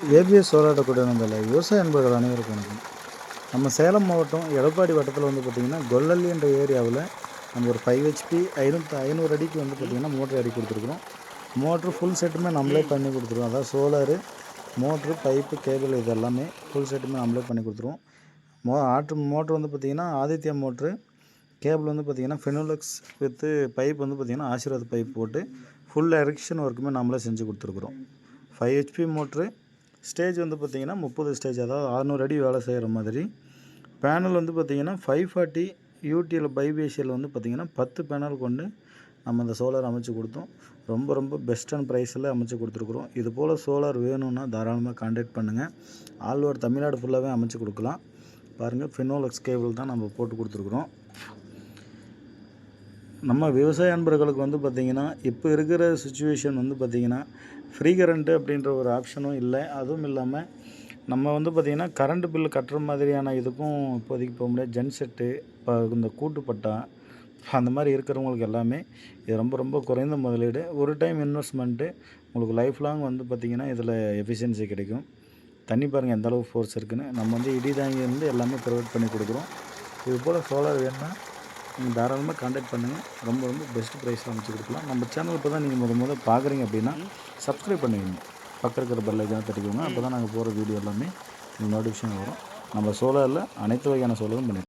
ABS கூட வந்ததில்ல விவசாய அன்பர்கள் அனைவருக்கும் வணக்கம். நம்ம சேலம் மாவட்டம் எடப்பாடி வட்டத்தில் வந்து பார்த்திங்கன்னா கொல்லல்லி என்ற ஏரியாவில் நம்ம ஒரு ஃபைவ் ஹெச்பி ஐநூற்றி ஐநூறு அடிக்கு வந்து பார்த்திங்கன்னா மோட்ரு அடி கொடுத்துருக்குறோம். மோட்ரு ஃபுல் செட்டுமே நம்மளே பண்ணி கொடுத்துருவோம். அதாவது சோலாரு மோட்ரு பைப்பு கேபிள் இது எல்லாமே ஃபுல் செட்டுமே நம்மளே பண்ணி கொடுத்துருவோம். மோ ஆற்று மோட்ரு வந்து பார்த்திங்கன்னா ஆதித்யா மோட்ரு கேபிள் வந்து பார்த்திங்கன்னா ஃபெனோலக்ஸ் வித்து பைப் வந்து பார்த்திங்கன்னா ஆசீர்வாத் பைப் போட்டு ஃபுல் எரெக்ஷன் ஒர்க்குமே நம்மளே செஞ்சு கொடுத்துருக்குறோம். ஃபைவ் ஹெச்பி மோட்ரு ஸ்டேஜ் வந்து பார்த்திங்கன்னா முப்பது ஸ்டேஜ் அதாவது அறநூறு அடி வேலை செய்கிற மாதிரி. பேனல் வந்து பார்த்திங்கன்னா ஃபைவ் ஃபார்ட்டி யூடியில் பைபேஷியல் வந்து பார்த்திங்கன்னா பத்து பேனல் கொண்டு நம்ம இந்த சோலார் அமைச்சு கொடுத்தோம். ரொம்ப ரொம்ப பெஸ்ட்டான ப்ரைஸில் அமைச்சு கொடுத்துருக்குறோம். இது போல் சோலார் வேணும்னா தாராளமாக காண்டாக்ட் பண்ணுங்கள் ஆல் ஓவர் தமிழ்நாடு ஃபுல்லாகவே அமைச்சு கொடுக்கலாம். பாருங்கள் ஃபினோலக்ஸ் கேபிள் தான் நம்ம போட்டு கொடுத்துருக்குறோம். நம்ம விவசாய அன்பர்களுக்கு வந்து பார்த்திங்கன்னா இப்போ இருக்கிற சுச்சுவேஷன் வந்து பார்த்திங்கன்னா ஃப்ரீ கரண்ட்டு அப்படின்ற ஒரு ஆப்ஷனும் இல்லை. அதுவும் இல்லாமல் நம்ம வந்து பார்த்திங்கன்னா கரண்ட் பில் கட்டுற மாதிரியான இதுக்கும் இப்போதைக்கு போக முடியாது. ஜென்செட்டு இப்போ இந்த கூட்டுப்பட்டா அந்த மாதிரி இருக்கிறவங்களுக்கு எல்லாமே இது ரொம்ப ரொம்ப குறைந்த முதலீடு. ஒரு டைம் இன்வெஸ்ட்மெண்ட்டு உங்களுக்கு லைஃப் லாங் வந்து பார்த்திங்கன்னா இதில் எஃபிஷியன்சி கிடைக்கும். தண்ணி பாருங்கள் எந்தளவு ஃபோர்ஸ் இருக்குதுன்னு நம்ம வந்து இடி தாங்கி இருந்து எல்லாமே ப்ரொவைட் பண்ணி கொடுக்குறோம். இது போல் சோலார் வேணும்னா நீங்கள் தாராளமாக காண்டாக்ட் பண்ணுங்கள் ரொம்ப ரொம்ப பெஸ்ட் ப்ரைஸில் அமைச்சு கொடுக்கலாம். நம்ம சேனல் இப்போ தான் நீங்கள் முத முதல் பார்க்குறீங்க அப்படின்னா சப்ஸ்கிரைப் பண்ணுவீங்க. பக்கம் இருக்கிற பெல் ஐக்கான தட்டிக்கோங்க. அப்போ தான் நாங்கள் போகிற வீடியோ எல்லாமே நோட்டிஃபிகேஷன் வரும். நம்ம சோலாரில் அனைத்து வகையான சோலரும் பண்ணி